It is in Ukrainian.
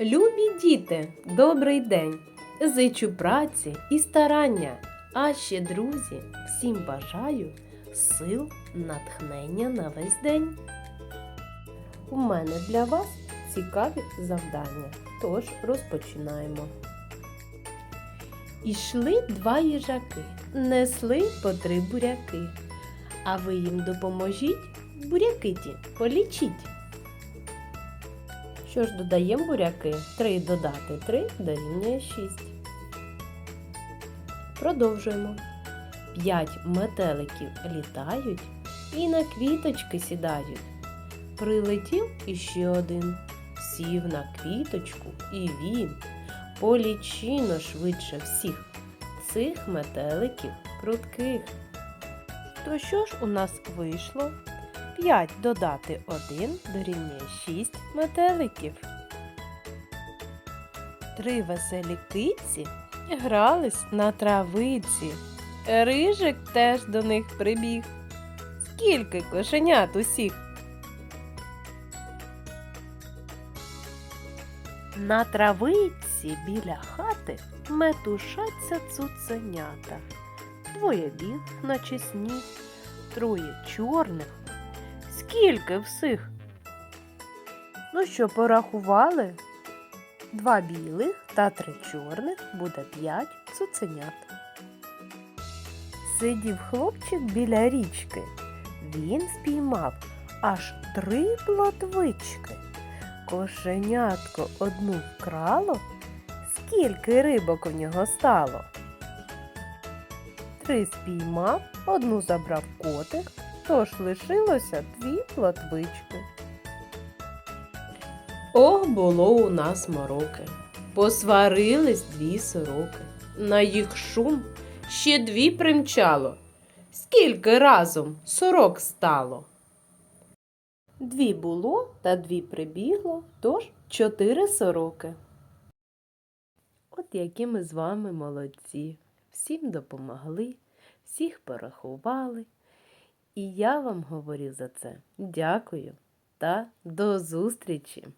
Любі діти, добрий день! Зичу праці і старання, а ще друзі, всім бажаю сил, натхнення на весь день. У мене для вас цікаві завдання, тож розпочинаємо. Ішли два їжаки, несли по три буряки. А ви їм допоможіть, буряки ті полічіть. Що ж додаємо буряки? 3 додати 3 дорівнює 6. Продовжуємо. 5 метеликів літають і на квіточки сідають. Прилетів іще один, сів на квіточку і він. Полічино швидше всіх цих метеликів прутких. То що ж у нас вийшло? 5 додати 1 дорівнює 6 метеликів. Три веселі киці грались на травиці. Рижик теж до них прибіг. Скільки кошенят усіх. На травиці біля хати метушаться цуценята. Двоє біг, наче сніг, троє чорних. Скільки всіх? Ну що, порахували? Два білих та три чорних буде п'ять цуценят. Сидів хлопчик біля річки. Він спіймав аж три плотвички. Кошенятко одну вкрало. Скільки рибок у нього стало? Три спіймав, одну забрав котик, тож лишилося дві плотвички. Ох, було у нас мороки. Посварились дві сороки. На їх шум ще дві примчало. Скільки разом сорок стало? Дві було та дві прибігло, тож чотири сороки. От які ми з вами молодці. Всім допомогли, всіх порахували. І я вам говорю за це дякую та до зустрічі!